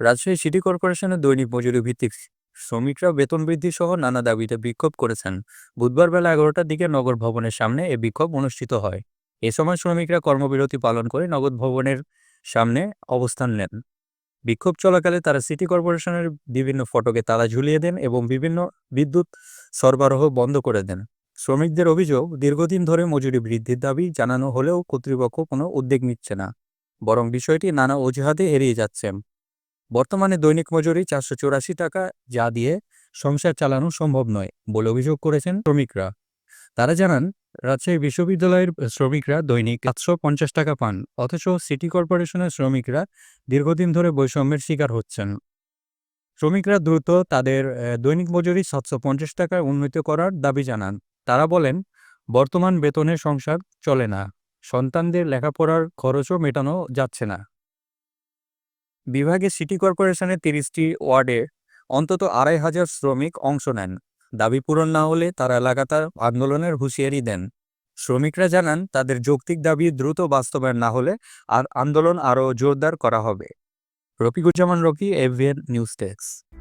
Rajshahi city কর্পোরেশনের দৈনিক মজুরি ভিত্তিক শ্রমিকরা বেতন বৃদ্ধি সহ নানা দাবিতে বিক্ষোভ করেছেন। বুধবার বেলা এগারোটার দিকে নগর ভবনের সামনে এ বিক্ষোভ অনুষ্ঠিত হয়। এ সময় শ্রমিকরা কর্মবিরতি পালন করে নগর ভবনের সামনে অবস্থান নেন। বিক্ষোভ চলাকালে তারা সিটি কর্পোরেশনের বিভিন্ন ফটকে তালা ঝুলিয়ে দেন এবং বিভিন্ন বিদ্যুৎ সরবরাহ বন্ধ করে দেন। শ্রমিকদের অভিযোগ, দীর্ঘদিন ধরে মজুরি বৃদ্ধির দাবি জানানো হলেও কর্তৃপক্ষ কোনো উদ্যোগ নিচ্ছে না। বরং বিষয়টি নানা অজুহাতে এড়িয়ে যাচ্ছে। বর্তমানে দৈনিক মজুরি চারশো চৌরাশি টাকা, যা দিয়ে সংসার চালানো সম্ভব নয়, বলে অভিযোগ করেছেন শ্রমিকরা। তারা জানান, রাজশাহী বিশ্ববিদ্যালয়ের শ্রমিকরা দৈনিক সাতশো পঞ্চাশ টাকা পান, অথচ সিটি কর্পোরেশনের শ্রমিকরা দীর্ঘদিন ধরে বৈষম্যের শিকার হচ্ছেন। শ্রমিকরা দ্রুত তাদের দৈনিক মজুরি সাতশো পঞ্চাশ টাকায় উন্নীত করার দাবি জানান। তারা বলেন, বর্তমান বেতনে সংসার চলে না। সন্তানদের লেখাপড়ার খরচও মেটানো যাচ্ছে না। বিভাগে সিটি কর্পোরেশনের তিরিশটি ওয়ার্ডে অন্তত আড়াই হাজার শ্রমিক অংশ নেন। দাবি পূরণ না হলে তারা লাগাতার আন্দোলনের হুঁশিয়ারি দেন। শ্রমিকরা জানান, তাদের যৌক্তিক দাবি দ্রুত বাস্তবায়ন না হলে আর আন্দোলন আরও জোরদার করা হবে। Rafiquzzaman Rocky AVN news desk.